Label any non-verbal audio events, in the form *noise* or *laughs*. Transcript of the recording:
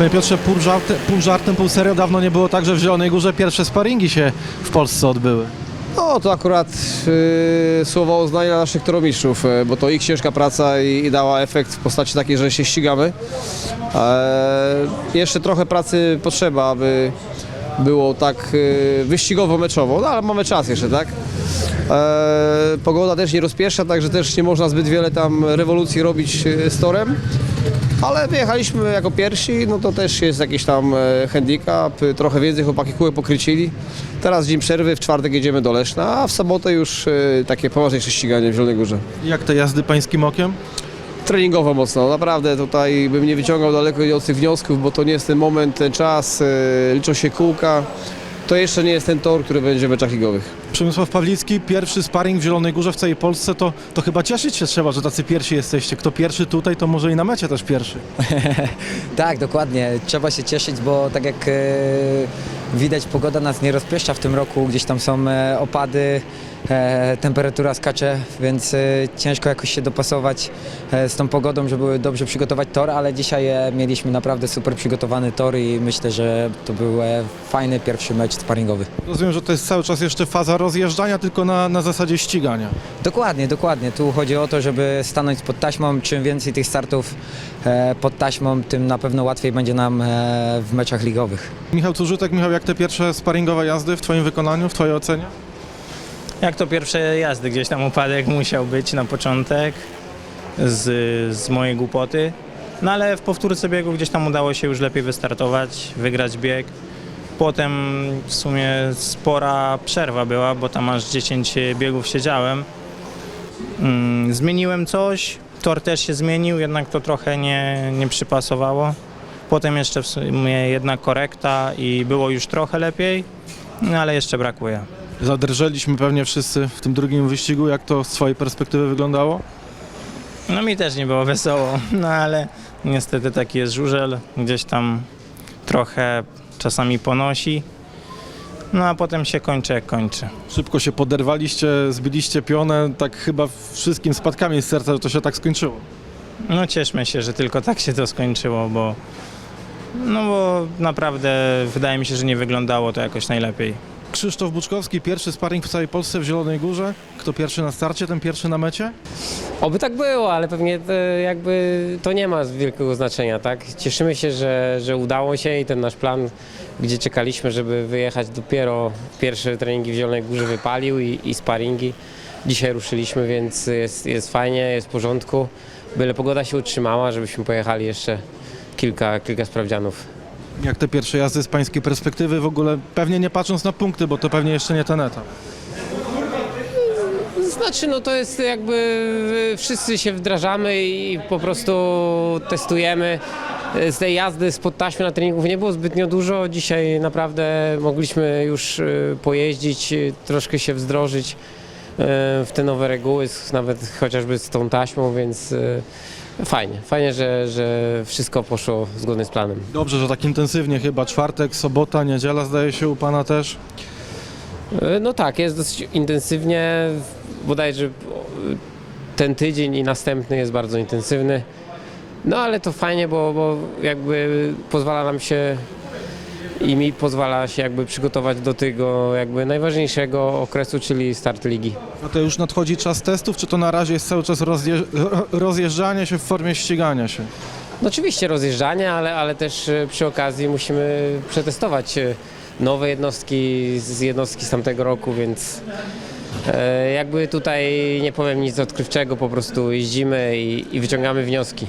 Panie Piotrze, pół żartem, pół żartem, pół serio, dawno nie było tak, że w Zielonej Górze pierwsze sparingi się w Polsce odbyły. No to akurat y, słowo uznania naszych toromistrzów, y, bo to ich ciężka praca i, i dała efekt w postaci takiej, że się ścigamy. E, jeszcze trochę pracy potrzeba, aby było tak y, wyścigowo, meczowo, no ale mamy czas jeszcze, tak? E, pogoda też nie rozpiesza, także też nie można zbyt wiele tam rewolucji robić y, z torem. Ale wyjechaliśmy jako pierwsi, no to też jest jakiś tam e, handicap, trochę więcej chłopaki kółek pokrycili. Teraz dzień przerwy, w czwartek jedziemy do Leszna, a w sobotę już e, takie poważniejsze ściganie w Zielonej Górze. Jak te jazdy pańskim okiem? Treningowo mocno, naprawdę tutaj bym nie wyciągał daleko idących wniosków, bo to nie jest ten moment, ten czas, e, liczą się kółka. To jeszcze nie jest ten tor, który będzie w meczach ligowych. Przemysław Pawlicki, pierwszy sparring w Zielonej Górze w całej Polsce, to, to chyba cieszyć się trzeba, że tacy pierwsi jesteście. Kto pierwszy tutaj, to może i na mecie też pierwszy. *laughs* Tak, dokładnie. Trzeba się cieszyć, bo tak jak e, widać, pogoda nas nie rozpieszcza w tym roku. Gdzieś tam są e, opady, e, temperatura skacze, więc e, ciężko jakoś się dopasować z tą pogodą, żeby dobrze przygotować tor, ale dzisiaj mieliśmy naprawdę super przygotowany tor i myślę, że to był fajny pierwszy mecz sparingowy. Rozumiem, że to jest cały czas jeszcze faza rozjeżdżania, tylko na, na zasadzie ścigania. Dokładnie, dokładnie. Tu chodzi o to, żeby stanąć pod taśmą. Czym więcej tych startów pod taśmą, tym na pewno łatwiej będzie nam w meczach ligowych. Michał Cużytek, Michał, jak te pierwsze sparingowe jazdy w Twoim wykonaniu, w Twojej ocenie? Jak to pierwsze jazdy, gdzieś tam upadek musiał być na początek z, z mojej głupoty. No ale w powtórce biegu gdzieś tam udało się już lepiej wystartować, wygrać bieg. Potem w sumie spora przerwa była, bo tam aż 10 biegów siedziałem. Mm, Zmieniłem coś, tor też się zmienił, jednak to trochę nie, nie przypasowało. Potem jeszcze w sumie jedna korekta i było już trochę lepiej, no ale jeszcze brakuje. Zadrżeliśmy pewnie wszyscy w tym drugim wyścigu. Jak to z Twojej perspektywy wyglądało? No mi też nie było wesoło, no ale niestety taki jest żużel, gdzieś tam trochę czasami ponosi, no a potem się kończy jak kończy. Szybko się poderwaliście, zbiliście pionę, tak chyba wszystkim spadkami z serca, że to się tak skończyło. No cieszmy się, że tylko tak się to skończyło, bo no bo naprawdę wydaje mi się, że nie wyglądało to jakoś najlepiej. Krzysztof Buczkowski, pierwszy sparring w całej Polsce w Zielonej Górze. Kto pierwszy na starcie, ten pierwszy na mecie? Oby tak było, ale pewnie e, jakby to nie ma wielkiego znaczenia, tak? Cieszymy się, że, że udało się i ten nasz plan, gdzie czekaliśmy, żeby wyjechać dopiero pierwsze treningi w Zielonej Górze wypalił i, i sparingi. Dzisiaj ruszyliśmy, więc jest, jest fajnie, jest w porządku. Byle pogoda się utrzymała, żebyśmy pojechali jeszcze kilka, kilka sprawdzianów. Jak te pierwsze jazdy z pańskiej perspektywy w ogóle, pewnie nie patrząc na punkty, bo to pewnie jeszcze nie ten etap. Znaczy, no to jest jakby wszyscy się wdrażamy i po prostu testujemy. Z tej jazdy spod taśmy na treningów nie było zbytnio dużo. Dzisiaj naprawdę mogliśmy już y, pojeździć, y, troszkę się wzdrożyć w te nowe reguły, nawet chociażby z tą taśmą, więc y, fajnie. Fajnie, że, że wszystko poszło zgodnie z planem. Dobrze, że tak intensywnie chyba. Czwartek, sobota, niedziela zdaje się u pana też. E, No tak, jest dosyć intensywnie. Bodajże ten tydzień i następny jest bardzo intensywny. No ale to fajnie, bo, bo jakby pozwala nam się i mi pozwala się jakby przygotować do tego jakby najważniejszego okresu, czyli start ligi. A to już nadchodzi czas testów, czy to na razie jest cały czas rozje- rozjeżdżanie się w formie ścigania się? No oczywiście rozjeżdżanie, ale, ale też e, przy okazji musimy przetestować e, nowe jednostki z jednostki z tamtego roku, więc e, jakby tutaj nie powiem nic odkrywczego, po prostu jeździmy i, i wyciągamy wnioski.